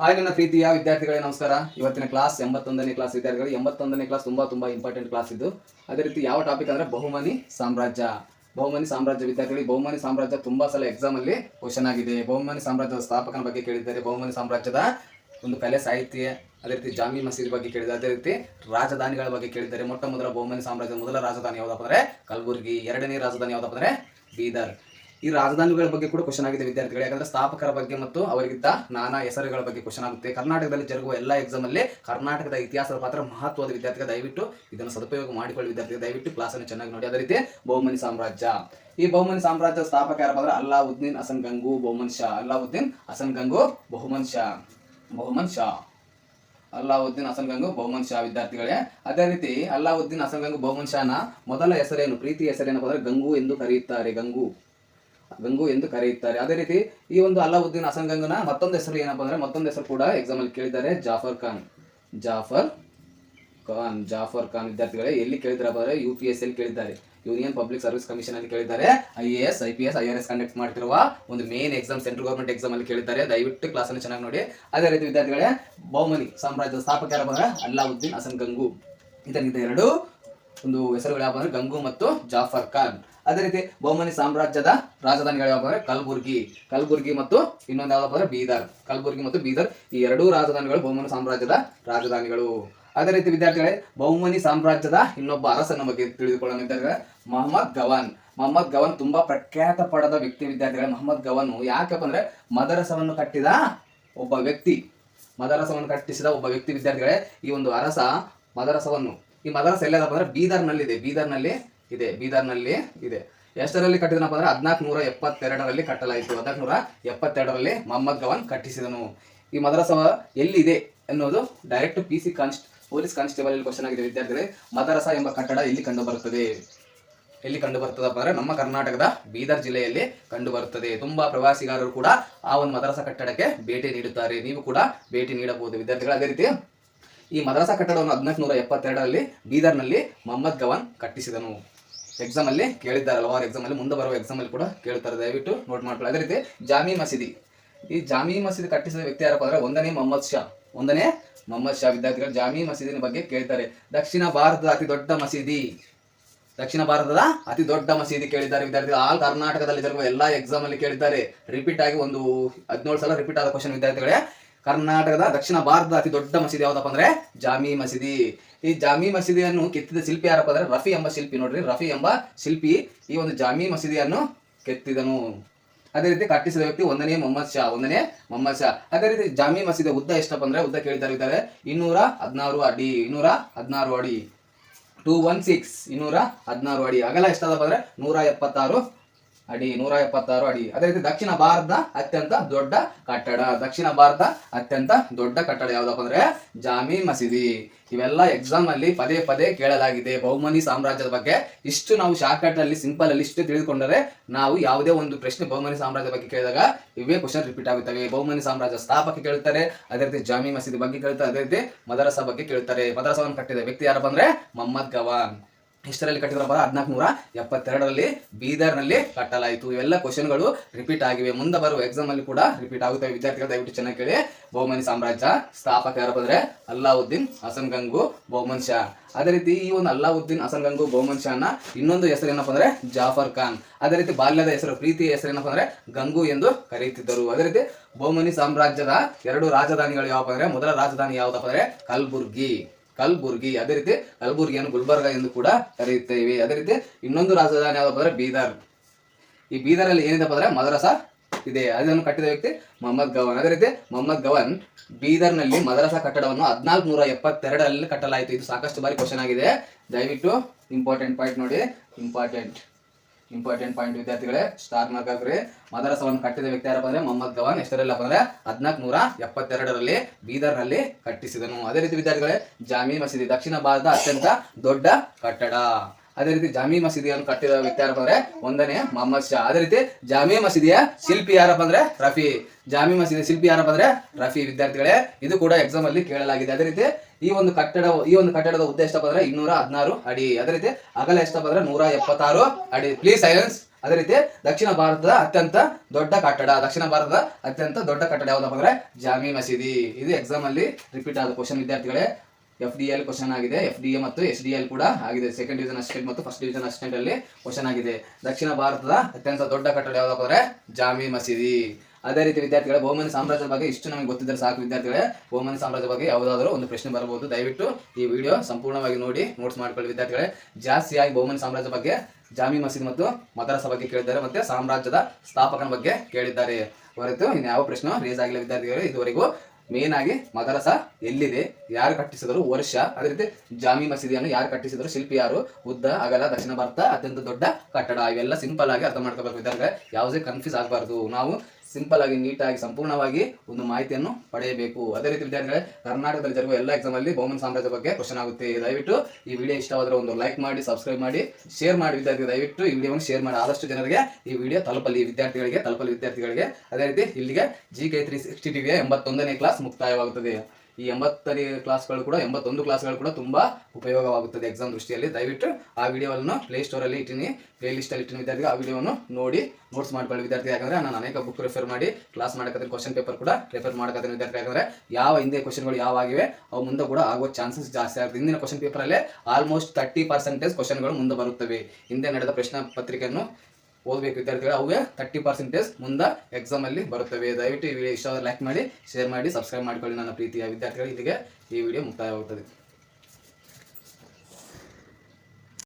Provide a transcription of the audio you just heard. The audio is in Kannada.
ಹಾಯ್ ನನ್ನ ಪ್ರೀತಿಯ ವಿದ್ಯಾರ್ಥಿಗಳೇ, ನಮಸ್ಕಾರ. ಇವತ್ತಿನ ಕ್ಲಾಸ್ ಎಂಬತ್ತೊಂದನೇ ಕ್ಲಾಸ್ ವಿದ್ಯಾರ್ಥಿಗಳು, ಎಂಬತ್ತೊಂದನೇ ಕ್ಲಾಸ್ ತುಂಬಾ ತುಂಬಾ ಇಂಪಾರ್ಟೆಂಟ್ ಕ್ಲಾಸ್ ಇದು ಅದೇ ರೀತಿ ಯಾವ ಟಾಪಿಕ್ ಅಂದ್ರೆ ಬಹುಮನಿ ಸಾಮ್ರಾಜ್ಯ. ಬಹುಮನಿ ಸಾಮ್ರಾಜ್ಯ ವಿದ್ಯಾರ್ಥಿಗಳಿಗೆ ಬಹುಮನಿ ಸಾಮ್ರಾಜ್ಯ ತುಂಬಾ ಸಲ ಎಕ್ಸಾಮ್ ಅಲ್ಲಿ ಕ್ವಶನ್ ಆಗಿದೆ. ಬಹುಮನಿ ಸಾಮ್ರಾಜ್ಯದ ಸ್ಥಾಪಕನ ಬಗ್ಗೆ ಕೇಳಿದ್ದಾರೆ. ಬಹುಮನಿ ಸಾಮ್ರಾಜ್ಯದ ಒಂದು ಕಲೆ ಸಾಹಿತ್ಯ, ಅದೇ ರೀತಿ ಜಾಮಿ ಮಸೀದಿ ಬಗ್ಗೆ ಕೇಳಿದ್ದಾರೆ. ಅದೇ ರೀತಿ ರಾಜಧಾನಿಗಳ ಬಗ್ಗೆ ಕೇಳಿದ್ದಾರೆ. ಮೊಟ್ಟ ಮೊದಲ ಬಹುಮನಿ ಸಾಮ್ರಾಜ್ಯದ ಮೊದಲ ರಾಜಧಾನಿ ಯಾವ್ದಪ್ಪ ಅಂದ್ರೆ, ಕಲಬುರಗಿ. ಎರಡನೇ ರಾಜಧಾನಿ ಯಾವ್ದಪ್ಪ ಅಂದ್ರೆ, ಬೀದರ್. ಈ ರಾಜಧಾನಿಗಳ ಬಗ್ಗೆ ಕೂಡ ಕ್ವಶನ್ ಆಗಿದೆ ವಿದ್ಯಾರ್ಥಿಗಳು. ಯಾಕಂದ್ರೆ ಸ್ಥಾಪಕರ ಬಗ್ಗೆ ಮತ್ತು ಅವರಿಗಿದ್ದ ನಾನಾ ಹೆಸರುಗಳ ಬಗ್ಗೆ ಕ್ವಶನ್ ಆಗುತ್ತೆ. ಕರ್ನಾಟಕದಲ್ಲಿ ಜರುಗುವ ಎಲ್ಲ ಎಕ್ಸಾಮ್ ಅಲ್ಲಿ ಕರ್ನಾಟಕದ ಇತಿಹಾಸದ ಪಾತ್ರ ಮಹತ್ವದ ವಿದ್ಯಾರ್ಥಿಗಳು ದಯವಿಟ್ಟು ಇದನ್ನು ಸದುಪಯೋಗ ಮಾಡಿಕೊಳ್ಳಿ ವಿದ್ಯಾರ್ಥಿಗಳು ದಯವಿಟ್ಟು ಕ್ಲಾಸ್ ಅನ್ನು ಚೆನ್ನಾಗಿ ನೋಡಿ. ಅದೇ ರೀತಿ ಬಹುಮನಿ ಸಾಮ್ರಾಜ್ಯ. ಈ ಬಹುಮನಿ ಸಾಮ್ರಾಜ್ಯದ ಸ್ಥಾಪಕ ಯಾರಪ್ಪ ಅಂದ್ರೆ ಅಲ್ಲಾವುದ್ದೀನ್ ಹಸನ್ ಗಂಗು ಬಹುಮನ್ ಶಾ. ಅಲ್ಲಾವುದ್ದೀನ್ ಹಸನ್ ಗಂಗು ಬಹುಮನ್ ಶಾ. ಬಹುಮನ್ ಶಾ. ಅಲ್ಲಾವುದ್ದೀನ್ ಹಸನ್ ಗಂಗು ಬಹುಮನ್ ಶಾ ವಿದ್ಯಾರ್ಥಿಗಳೇ. ಅದೇ ರೀತಿ ಅಲ್ಲಾವುದ್ದೀನ್ ಹಸನ್ ಗಂಗು ಬಹುಮನ್ ಶಾನ ಮೊದಲ ಹೆಸರೇನು? ಪ್ರೀತಿ ಹೆಸರೇನಪ್ಪ ಅಂದ್ರೆ ಗಂಗು ಎಂದು ಕರೆಯುತ್ತಾರೆ. ಗಂಗು. ಗಂಗು ಎಂದು ಕರೆಯುತ್ತಾರೆ. ಅದೇ ರೀತಿ ಈ ಒಂದು ಅಲ್ಲಾವುದ್ದೀನ್ ಹಸನ್ ಗಂಗನ ಮತ್ತೊಂದು ಹೆಸರು ಏನಪ್ಪ ಅಂದ್ರೆ ಮತ್ತೊಂದು ಹೆಸರು ಕೂಡ ಎಕ್ಸಾಮ್ ಅಲ್ಲಿ ಕೇಳಿದ್ದಾರೆ. ಜಾಫರ್ ಖಾನ್. ಜಾಫರ್ ಖಾನ್ ಜಾಫರ್ ಖಾನ್ ವಿದ್ಯಾರ್ಥಿಗಳೇ, ಎಲ್ಲಿ ಕೇಳಿದ್ರಪ್ಪ ಅಂದ್ರೆ ಯು ಪಿ ಎಸ್ ಎಲ್ಲಿ ಕೇಳಿದ್ದಾರೆ. ಯೂನಿಯನ್ ಪಬ್ಲಿಕ್ ಸರ್ವಿಸ್ ಕಮಿಷನ್ ಅಲ್ಲಿ ಕೇಳಿದ್ದಾರೆ. I A S I P S I R S conduct ಮಾಡ್ತಿರುವ ಒಂದು main exam central government exam ಅಲ್ಲಿ ಕೇಳಿದ್ದಾರೆ. ದಯವಿಟ್ಟು ಕ್ಲಾಸ್ ಅನ್ನು ಚೆನ್ನಾಗಿ ನೋಡಿ. ಅದೇ ರೀತಿ ವಿದ್ಯಾರ್ಥಿಗಳೇ ಬಹುಮನಿ ಸಾಮ್ರಾಜ್ಯದ ಸ್ಥಾಪಕ ಯಾರಪ್ಪ ಅಂದ್ರೆ ಅಲ್ಲಾವುದ್ದೀನ್ ಹಸನ್ ಗಂಗು. ಇದರಿಂದ ಎರಡು ಒಂದು ಹೆಸರುಗಳು ಯಾವ ಅಂದ್ರೆ ಗಂಗು ಮತ್ತು ಜಾಫರ್ ಖಾನ್. ಅದೇ ರೀತಿ ಬಹುಮನಿ ಸಾಮ್ರಾಜ್ಯದ ರಾಜಧಾನಿಗಳು ಯಾವ ಅಂದ್ರೆ ಕಲಬುರ್ಗಿ ಕಲಬುರ್ಗಿ ಮತ್ತು ಇನ್ನೊಂದು ಯಾವ್ದಪ್ಪ ಅಂದ್ರೆ ಬೀದರ್. ಕಲಬುರ್ಗಿ ಮತ್ತು ಬೀದರ್ ಈ ಎರಡೂ ರಾಜಧಾನಿಗಳು ಬಹುಮನಿ ಸಾಮ್ರಾಜ್ಯದ ರಾಜಧಾನಿಗಳು. ಅದೇ ರೀತಿ ವಿದ್ಯಾರ್ಥಿಗಳೇ ಬಹುಮನಿ ಸಾಮ್ರಾಜ್ಯದ ಇನ್ನೊಬ್ಬ ಅರಸನ ಬಗ್ಗೆ ತಿಳಿದುಕೊಳ್ಳೋಣ ವಿದ್ಯಾರ್ಥಿಗಳೇ, ಮೊಹಮ್ಮದ್ ಗವಾನ್. ಮೊಹಮ್ಮದ್ ಗವನ್ ತುಂಬಾ ಪ್ರಖ್ಯಾತ ಪಡೆದ ವ್ಯಕ್ತಿ ವಿದ್ಯಾರ್ಥಿಗಳೇ. ಮೊಹಮ್ಮದ್ ಗವನ್ ಯಾಕಪ್ಪ ಅಂದ್ರೆ ಮದರಸವನ್ನು ಕಟ್ಟಿದ ಒಬ್ಬ ವ್ಯಕ್ತಿ. ಮದರಸವನ್ನು ಕಟ್ಟಿಸಿದ ಒಬ್ಬ ವ್ಯಕ್ತಿ ವಿದ್ಯಾರ್ಥಿಗಳೇ, ಈ ಒಂದು ಅರಸ ಮದರಸವನ್ನು. ಈ ಮದರಸ ಎಲ್ಲದಪ್ಪ ಅಂದ್ರೆ ಬೀದರ್ನಲ್ಲಿದೆ. ಬೀದರ್ನಲ್ಲಿ ಇದೆ, ಬೀದರ್ನಲ್ಲಿ ಇದೆ. ಎಷ್ಟರಲ್ಲಿ ಕಟ್ಟಿದನಪ್ಪ ಅಂದ್ರೆ ಹದಿನಾಲ್ಕು ನೂರ ಎಪ್ಪತ್ತೆರಡರಲ್ಲಿ ಕಟ್ಟಲಾಯಿತು. ಹದಿನಾಲ್ಕು ನೂರ ಎಪ್ಪತ್ತೆರಡರಲ್ಲಿ ಮೊಹಮ್ಮದ್ ಗವಾನ್ ಕಟ್ಟಿಸಿದನು. ಈ ಮದರಸ ಎಲ್ಲಿದೆ ಎನ್ನುವುದು direct P C ಕಾನ್ಸ್ಟ್ police constable ಅಲ್ಲಿ ಕ್ವಶನ್ ಆಗಿದೆ ವಿದ್ಯಾರ್ಥಿಗಳೇ. ಮದರಸ ಎಂಬ ಕಟ್ಟಡ ಎಲ್ಲಿ ಕಂಡು ಬರುತ್ತದೆ ಎಲ್ಲಿ ಕಂಡು ಬರ್ತದಪ್ಪ ಅಂದ್ರೆ ನಮ್ಮ ಕರ್ನಾಟಕದ ಬೀದರ್ ಜಿಲ್ಲೆಯಲ್ಲಿ ಕಂಡು ಬರುತ್ತದೆ ತುಂಬಾ ಪ್ರವಾಸಿಗಾರರು ಕೂಡ ಆ ಒಂದು ಮದರಸ ಕಟ್ಟಡಕ್ಕೆ ಭೇಟಿ ನೀಡುತ್ತಾರೆ. ನೀವು ಕೂಡ ಭೇಟಿ ನೀಡಬಹುದು ವಿದ್ಯಾರ್ಥಿಗಳು. ಅದೇ ರೀತಿ ಈ ಮದರಸಾ ಕಟ್ಟಡವನ್ನು ಹದಿನಾಲ್ಕು ನೂರ ಎಪ್ಪತ್ತೆರಡರಲ್ಲಿ ಬೀದರ್ನಲ್ಲಿ ಮೊಹಮ್ಮದ್ ಗವಾನ್ ಕಟ್ಟಿಸಿದನು. ಎಕ್ಸಾಮ್ ಅಲ್ಲಿ ಕೇಳಿದ್ದಾರೆ ಹಲವಾರು ಎಕ್ಸಾಮ್ ಅಲ್ಲಿ ಮುಂದೆ ಬರುವ ಎಕ್ಸಾಮ್ ಅಲ್ಲಿ ಕೂಡ ಕೇಳ್ತಾರೆ. ದಯವಿಟ್ಟು ನೋಟ್ ಮಾಡ್ಕೊಳ್ಳಿ. ಅದೇ ರೀತಿ ಜಾಮಿ ಮಸೀದಿ. ಈ ಜಾಮಿ ಮಸೀದಿ ಕಟ್ಟಿಸಿದ ವ್ಯಕ್ತಿ ಯಾರಪ್ಪ ಅಂದ್ರೆ ಒಂದನೇ ಮೊಹಮ್ಮದ್ ಶಾ. ಒಂದನೇ ಮೊಹಮ್ಮದ್ ಶಾ. ವಿದ್ಯಾರ್ಥಿಗಳು ಜಾಮಿ ಮಸೀದಿನ ಬಗ್ಗೆ ಕೇಳ್ತಾರೆ. ದಕ್ಷಿಣ ಭಾರತದ ಅತಿ ದೊಡ್ಡ ಮಸೀದಿ. ದಕ್ಷಿಣ ಭಾರತದ ಅತಿ ದೊಡ್ಡ ಮಸೀದಿ ಕೇಳಿದ್ದಾರೆ ವಿದ್ಯಾರ್ಥಿಗಳು. ಆಲ್ ಕರ್ನಾಟಕದಲ್ಲಿ ಜರುಗುವ ಎಲ್ಲಾ ಎಕ್ಸಾಮ್ ಅಲ್ಲಿ ಕೇಳಿದ್ದಾರೆ. ರಿಪೀಟ್ ಆಗಿ ಒಂದು ಹದಿನೇಳು ಸಲ ರಿಪೀಟ್ ಆದ ಕ್ವಶನ್ ವಿದ್ಯಾರ್ಥಿಗಳೇ. ಕರ್ನಾಟಕದ ದಕ್ಷಿಣ ಭಾರತದ ಅತಿ ದೊಡ್ಡ ಮಸೀದಿ ಯಾವ್ದಪ್ಪ ಅಂದ್ರೆ? ಜಾಮಿ ಮಸೀದಿ. ಈ ಜಾಮಿ ಮಸೀದಿಯನ್ನು ಕೆತ್ತಿದ ಶಿಲ್ಪಿ ಯಾರಪ್ಪ ಅಂದ್ರೆ? ರಫಿ ಎಂಬ ಶಿಲ್ಪಿ ನೋಡ್ರಿ. ರಫಿ ಎಂಬ ಶಿಲ್ಪಿ ಈ ಒಂದು ಜಾಮಿ ಮಸೀದಿಯನ್ನು ಕೆತ್ತಿದನು. ಅದೇ ರೀತಿ ಕಟ್ಟಿಸಿದ ವ್ಯಕ್ತಿ ಒಂದನೇ ಮೊಹಮ್ಮದ್ ಶಾ, ಒಂದನೇ ಮೊಹಮ್ಮದ್ ಶಾ. ಅದೇ ರೀತಿ ಜಾಮಿ ಮಸೀದಿ ಉದ್ದ ಎಷ್ಟಪ್ಪ ಅಂದ್ರೆ? ಉದ್ದ ಕೇಳ್ತಾ ಇದ್ದಾರೆ ಇನ್ನೂರ ಹದಿನಾರು ಅಡಿ, ಇನ್ನೂರ ಹದಿನಾರು ಅಡಿ. ಟೂ ಒನ್ ಸಿಕ್ಸ್, ಇನ್ನೂರ ಹದಿನಾರು ಅಡಿ. ಅಗಲ ಎಷ್ಟಾದಪ್ಪ ಅಂದ್ರೆ? ನೂರ ಎಪ್ಪತ್ತಾರು ಅಡಿ ನೂರ ಎಪ್ಪತ್ತಾರು ಅಡಿ. ಅದೇ ರೀತಿ ದಕ್ಷಿಣ ಭಾರತದ ಅತ್ಯಂತ ದೊಡ್ಡ ಕಟ್ಟಡ. ದಕ್ಷಿಣ ಭಾರತ ಅತ್ಯಂತ ದೊಡ್ಡ ಕಟ್ಟಡ ಯಾವ್ದಪ್ಪ ಅಂದ್ರೆ? ಜಾಮಿ ಮಸೀದಿ. ಇವೆಲ್ಲ ಎಕ್ಸಾಮ್ ಅಲ್ಲಿ ಪದೇ ಪದೇ ಕೇಳಲಾಗಿದೆ. ಬಹುಮನಿ ಸಾಮ್ರಾಜ್ಯದ ಬಗ್ಗೆ ಇಷ್ಟು ನಾವು ಶಾರ್ಟ್ಕಟ್ ಅಲ್ಲಿ ಸಿಂಪಲ್ ಅಲ್ಲಿ ಇಷ್ಟು ತಿಳಿದುಕೊಂಡರೆ ನಾವು ಯಾವುದೇ ಒಂದು ಪ್ರಶ್ನೆ ಬಹುಮನಿ ಸಾಮ್ರಾಜ್ಯದ ಬಗ್ಗೆ ಕೇಳಿದಾಗ ಇವೇ ಕ್ವಶನ್ ರಿಪೀಟ್ ಆಗುತ್ತವೆ. ಬಹುಮನಿ ಸಾಮ್ರಾಜ್ಯ ಸ್ಥಾಪಕ ಕೇಳುತ್ತಾರೆ, ಅದೇ ರೀತಿ ಜಾಮಿ ಮಸೀದಿ ಬಗ್ಗೆ ಕೇಳ್ತಾರೆ ಅದೇ ರೀತಿ ಮದರಸಾ ಬಗ್ಗೆ ಕೇಳುತ್ತಾರೆ. ಮದರಸವನ್ನು ಕಟ್ಟಿದ ವ್ಯಕ್ತಿ ಯಾರಪ್ಪ ಅಂದ್ರೆ? ಮೊಹಮ್ಮದ್ ಗವಾನ್. ಎಷ್ಟರಲ್ಲಿ ಕಟ್ಟಿದ್ರಪ್ಪ ಹದಿನಾಲ್ಕು ನೂರ ಎಪ್ಪತ್ತೆರಡರಲ್ಲಿ ಬೀದರ್ನಲ್ಲಿ ಕಟ್ಟಲಾಯಿತು. ಇವೆಲ್ಲ ಕ್ವಶನ್ಗಳು ರಿಪೀಟ್ ಆಗಿವೆ. ಮುಂದೆ ಬರುವ ಎಕ್ಸಾಮ್ ಅಲ್ಲಿ ಕೂಡ ರಿಪೀಟ್ ಆಗುತ್ತವೆ. ವಿದ್ಯಾರ್ಥಿಗಳು ದಯವಿಟ್ಟು ಚೆನ್ನಾಗಿ ಕೇಳಿ. ಬಹುಮನಿ ಸಾಮ್ರಾಜ್ಯ ಸ್ಥಾಪಕ ಯಾರಪ್ಪ ಬಂದ್ರೆ? ಅಲ್ಲಾವುದ್ದೀನ್ ಹಸನ್ ಗಂಗು ಬಹುಮನ್ ಶಾ. ಅದೇ ರೀತಿ ಈ ಒಂದು ಅಲ್ಲಾವುದ್ದೀನ್ ಹಸನ್ ಗಂಗು ಬಹುಮನ್ ಶಾನ ಇನ್ನೊಂದು ಹೆಸರು ಏನಪ್ಪ ಅಂದ್ರೆ? ಜಾಫರ್ ಖಾನ್. ಅದೇ ರೀತಿ ಬಾಲ್ಯದ ಹೆಸರು, ಪ್ರೀತಿಯ ಹೆಸರು ಏನಪ್ಪ ಅಂದ್ರೆ? ಗಂಗು ಎಂದು ಕರೆಯುತ್ತಿದ್ದರು. ಅದೇ ರೀತಿ ಬಹುಮನಿ ಸಾಮ್ರಾಜ್ಯದ ಎರಡು ರಾಜಧಾನಿಗಳು ಯಾವಪ್ಪ ಅಂದ್ರೆ? ಮೊದಲ ರಾಜಧಾನಿ ಯಾವ್ದಪ್ಪ ಅಂದ್ರೆ? ಕಲ್ಬುರ್ಗಿ. ಕಲ್ಬುರ್ಗಿ. ಅದೇ ರೀತಿ ಕಲಬುರ್ಗಿಯನ್ನು ಗುಲ್ಬರ್ಗ ಎಂದು ಕೂಡ ಕರೆಯುತ್ತೇವೆ. ಅದೇ ರೀತಿ ಇನ್ನೊಂದು ರಾಜಧಾನಿ ಯಾವುದಪ್ಪ ಅಂದ್ರೆ ಬೀದರ್. ಈ ಬೀದರಲ್ಲಿ ಏನಿದೆಪ್ಪ ಅಂದ್ರೆ ಮದ್ರಸ ಇದೆ. ಅದನ್ನು ಕಟ್ಟಿದ ವ್ಯಕ್ತಿ ಮೊಹಮ್ಮದ್ ಗವನ್. ಅದೇ ರೀತಿ ಮೊಹಮ್ಮದ್ ಗವನ್ ಬೀದರ್ನಲ್ಲಿ ಮದ್ರಸ ಕಟ್ಟಡವನ್ನು ಹದಿನಾಲ್ಕು ನೂರ ಎಪ್ಪತ್ತೆರಡರಲ್ಲಿ ಕಟ್ಟಲಾಯಿತು. ಇದು ಸಾಕಷ್ಟು ಬಾರಿ ಕ್ವಶನ್ ಆಗಿದೆ. ದಯವಿಟ್ಟು ಇಂಪಾರ್ಟೆಂಟ್ ಪಾಯಿಂಟ್ ನೋಡಿ. ಇಂಪಾರ್ಟೆಂಟ್ ಇಂಪಾರ್ಟೆಂಟ್ ಪಾಯಿಂಟ್ ವಿದ್ಯಾರ್ಥಿಗಳೇ, ಸ್ಟಾರ್ ಮಾರ್ಕ್ ಹಾಕ್ರಿ ಮದರಸವನ್ನು ಕಟ್ಟಿದ ವ್ಯಕ್ತಿ ಯಾರಪ್ಪ ಅಂದ್ರೆ ಮೊಹಮ್ಮದ್ ಗವಾನ್, ಎಷ್ಟರಲ್ಲಪ್ಪ ಅಂದ್ರೆ ಹದಿನಾಲ್ಕು ನೂರ ಎಪ್ಪತ್ತೆರಡರಲ್ಲಿ ಬೀದರ್ನಲ್ಲಿ ಕಟ್ಟಿಸಿದನು. ಅದೇ ರೀತಿ ವಿದ್ಯಾರ್ಥಿಗಳೇ, ಜಾಮಿ ಮಸೀದಿ ದಕ್ಷಿಣ ಭಾರತದ ಅತ್ಯಂತ ದೊಡ್ಡ ಕಟ್ಟಡ. ಅದೇ ರೀತಿ ಜಾಮಿ ಮಸೀದಿಯನ್ನು ಕಟ್ಟಿದ ವ್ಯಕ್ತಿ ಯಾರಪ್ಪ ಅಂದ್ರೆ ಒಂದನೇ ಮೊಹಮ್ಮದ್ ಶಾ. ಅದೇ ರೀತಿ ಜಾಮಿ ಮಸೀದಿಯ ಶಿಲ್ಪಿ ಯಾರಪ್ಪ ಅಂದ್ರೆ ರಫಿ. ಜಾಮಿ ಮಸೀದಿ ಶಿಲ್ಪಿ ಯಾರಪ್ಪ ಅಂದ್ರೆ ರಫಿ. ವಿದ್ಯಾರ್ಥಿಗಳೇ, ಇದು ಕೂಡ ಎಕ್ಸಾಮ್ ಅಲ್ಲಿ ಕೇಳಲಾಗಿದೆ. ಅದೇ ರೀತಿ ಈ ಒಂದು ಕಟ್ಟಡ, ಈ ಒಂದು ಕಟ್ಟಡದ ಉದ್ದ ಎಷ್ಟಪ್ಪ ಅಂದ್ರೆ ಇನ್ನೂರ ಹದಿನಾರು ಅಡಿ. ಅದೇ ರೀತಿ ಅಗಲ ಎಷ್ಟಪ್ಪ ಅಂದ್ರೆ ನೂರ ಎಪ್ಪತ್ತಾರು ಅಡಿ. ಪ್ಲೀಸ್ ಸೈಲೆನ್ಸ್ ಅದೇ ರೀತಿ ದಕ್ಷಿಣ ಭಾರತದ ಅತ್ಯಂತ ದೊಡ್ಡ ಕಟ್ಟಡ, ದಕ್ಷಿಣ ಭಾರತದ ಅತ್ಯಂತ ದೊಡ್ಡ ಕಟ್ಟಡ ಯಾವ್ದಪ್ಪ ಅಂದ್ರೆ ಜಾಮಿ ಮಸೀದಿ. ಇದು ಎಕ್ಸಾಮ್ ಅಲ್ಲಿ ರಿಪೀಟ್ ಆದ ಕ್ವಶನ್ ವಿದ್ಯಾರ್ಥಿಗಳೇ. ಎಫ್ ಡಿ ಎಲ್ ಕ್ವಶನ್ ಆಗಿದೆ, ಎಫ್ ಡಿ ಎ ಮತ್ತು ಎಸ್ ಡಿ ಎಲ್ ಕೂಡ ಆಗಿದೆ. ಸೆಕೆಂಡ್ ಡಿವಿಜನ್ ಅಸಿಸ್ಟೆಂಟ್ ಮತ್ತು ಫಸ್ಟ್ ಡಿವಿಷನ್ ಅಸಿಸ್ಟೆಂಟ್ ಅಲ್ಲಿ ಕ್ವಶನ್ ಆಗಿದೆ. ದಕ್ಷಿಣ ಭಾರತದ ಅತ್ಯಂತ ದೊಡ್ಡ ಕಟ್ಟಡ ಯಾವ್ದಪ್ಪ ಅಂದ್ರೆ ಜಾಮಿ ಮಸೀದಿ. ಅದೇ ರೀತಿ ವಿದ್ಯಾರ್ಥಿಗಳ, ಬಹುಮನ ಸಾಮ್ರಾಜ್ಯದ ಬಗ್ಗೆ ಇಷ್ಟು ನಮಗೆ ಗೊತ್ತಿದ್ದರೆ ಸಾಕು ವಿದ್ಯಾರ್ಥಿಗಳೇ. ಬಹುಮನ ಸಾಮ್ರಾಜ್ಯ ಬಗ್ಗೆ ಯಾವುದಾದರೂ ಒಂದು ಪ್ರಶ್ನೆ ಬರಬಹುದು. ದಯವಿಟ್ಟು ಈ ವಿಡಿಯೋ ಸಂಪೂರ್ಣವಾಗಿ ನೋಡಿ ನೋಟ್ಸ್ ಮಾಡ್ಕೊಳ್ಳಿ ವಿದ್ಯಾರ್ಥಿಗಳೇ. ಜಾಸ್ತಿಯಾಗಿ ಬಹುಮನ ಸಾಮ್ರಾಜ್ಯ ಬಗ್ಗೆ ಜಾಮಿ ಮಸೀದಿ ಮತ್ತು ಮದರಸ ಬಗ್ಗೆ ಕೇಳಿದ್ದಾರೆ ಮತ್ತೆ ಸಾಮ್ರಾಜ್ಯದ ಸ್ಥಾಪಕನ ಬಗ್ಗೆ ಕೇಳಿದ್ದಾರೆ. ಹೊರತು ಇನ್ಯಾವ ಪ್ರಶ್ನೆ ರೇಸ್ ಆಗಿಲ್ಲ ವಿದ್ಯಾರ್ಥಿಗಳು. ಇದುವರೆಗೂ ಮೇನ್ ಆಗಿ ಮದರಸ ಎಲ್ಲಿದೆ? ಯಾರು ಕಟ್ಟಿಸಿದ್ರು? ವರ್ಷ. ಅದೇ ರೀತಿ ಜಾಮಿ ಮಸೀದಿಯನ್ನು ಯಾರು ಕಟ್ಟಿಸಿದ್ರು? ಶಿಲ್ಪಿ ಯಾರು? ಉದ್ದ, ಅಗಲ, ದಕ್ಷಿಣ ಭಾರತ, ಅತ್ಯಂತ ದೊಡ್ಡ ಕಟ್ಟಡ. ಇವೆಲ್ಲ ಸಿಂಪಲ್ ಆಗಿ ಅರ್ಥ ಮಾಡ್ಕೋಬೇಕು. ವಿದ್ಯಾರ್ಥಿಗಳೇ ಯಾವುದೇ ಕನ್ಫ್ಯೂಸ್ ಆಗಬಾರ್ದು. ನಾವು ಸಿಂಪಲ್ ಆಗಿ ನೀಟಾಗಿ ಸಂಪೂರ್ಣವಾಗಿ ಒಂದು ಮಾಹಿತಿಯನ್ನು ಪಡೆಯಬೇಕು. ಅದೇ ರೀತಿ ವಿದ್ಯಾರ್ಥಿಗಳೇ, ಕರ್ನಾಟಕದಲ್ಲಿ ಜರುಗುವ ಎಲ್ಲ ಎಕ್ಸಾಮ್ ಅಲ್ಲಿ ಬಹುಮನ್ ಸಾಮ್ರಾಜ್ಯ ಬಗ್ಗೆ ಕ್ವಶನ್ ಆಗುತ್ತೆ. ದಯವಿಟ್ಟು ಈ ವಿಡಿಯೋ ಇಷ್ಟವಾದರೆ ಒಂದು ಲೈಕ್ ಮಾಡಿ ಸಬ್ಸ್ಕ್ರೈಬ್ ಮಾಡಿ ಶೇರ್ ಮಾಡಿ ವಿದ್ಯಾರ್ಥಿ ದಯವಿಟ್ಟು ಈ ವಿಡಿಯೋವನ್ನು ಶೇರ್ ಮಾಡಿ. ಆದಷ್ಟು ಜನರಿಗೆ ಈ ವಿಡಿಯೋ ತಲುಪಲಿ. ವಿದ್ಯಾರ್ಥಿಗಳಿಗೆ ತಲುಪಲಿ ವಿದ್ಯಾರ್ಥಿಗಳಿಗೆ. ಅದೇ ರೀತಿ ಇಲ್ಲಿಗೆ ಜಿ ಕೆ ತ್ರೀ ಸಿಕ್ಸ್ಟಿ ಟಿವಿಯ ಕ್ಲಾಸ್ ಮುಕ್ತಾಯವಾಗುತ್ತದೆ. ಈ ಎಂಬತ್ತನೇ ಕ್ಲಾಸ್ಗಳು ಕೂಡ, ಎಂಬತ್ತೊಂದು ಕ್ಲಾಸ್ಗಳು ಕೂಡ ತುಂಬ ಉಪಯೋಗವಾಗುತ್ತದೆ ಎಕ್ಸಾಮ್ ದೃಷ್ಟಿಯಲ್ಲಿ. ದಯವಿಟ್ಟು ಆ ವಿಡಿಯೋವನ್ನು ಪ್ಲೇ ಸ್ಟೋರಲ್ಲಿ ಇಟ್ಟಿನಿ. ಪ್ಲೇ ಲಿಸ್ಟಲ್ಲಿ ಇಟ್ಟಿನ ವಿದ್ಯಾರ್ಥಿ ಆ ವಿಡಿಯೋವನ್ನು ನೋಡಿ ನೋಟ್ಸ್ ಮಾಡ್ಕೊಳ್ಳಿ ವಿದ್ಯಾರ್ಥಿ ಯಾಕಂದರೆ ನಾನು ಅನೇಕ ಬುಕ್ ರೆಫರ್ ಮಾಡಿ ಕ್ಲಾಸ್ ಮಾಡಕತ್ತೀನಿ ಕ್ವಶನ್ ಪೇಪರ್ ಕೂಡ ರೆಫರ್ ಮಾಡಕತ್ತೀನಿ ವಿದ್ಯಾರ್ಥಿ ಯಾಕಂದರೆ ಯಾವ ಹಿಂದೆ ಕ್ವಶನ್ಗಳು ಯಾವಾಗಿವೆ ಅವು ಮುಂದೆ ಕೂಡ ಆಗುವ ಚಾನ್ಸಸ್ ಜಾಸ್ತಿ ಆಗುತ್ತೆ. ಹಿಂದಿನ ಕ್ವಶನ್ ಪೇಪರಲ್ಲೇ ಆಲ್ಮೋಸ್ಟ್ ತರ್ಟಿ ಪರ್ಸೆಂಟೇಜ್ ಕ್ವಶನ್ಗಳು ಮುಂದೆ ಬರುತ್ತವೆ. ಹಿಂದೆ ನಡೆದ ಪ್ರಶ್ನೆ ಪತ್ರಿಕೆಯನ್ನು ಓದಬೇಕು ವಿದ್ಯಾರ್ಥಿಗಳು ಅವೇ ತರ್ಟಿ ಪರ್ಸೆಂಟೇಜ್ ಮುಂದೆ ಎಕ್ಸಾಮ್ ಅಲ್ಲಿ ಬರುತ್ತವೆ. ದಯವಿಟ್ಟು ಈ ವಿಡಿಯೋ ಇಷ್ಟ ಲೈಕ್ ಮಾಡಿ ಶೇರ್ ಮಾಡಿ ಸಬ್ಸ್ಕ್ರೈಬ್ ಮಾಡಿಕೊಳ್ಳಿ ನನ್ನ ಪ್ರೀತಿಯ ವಿದ್ಯಾರ್ಥಿಗಳು. ಇಲ್ಲಿಗೆ ಈ ವಿಡಿಯೋ ಮುಕ್ತಾಯವಾಗುತ್ತದೆ.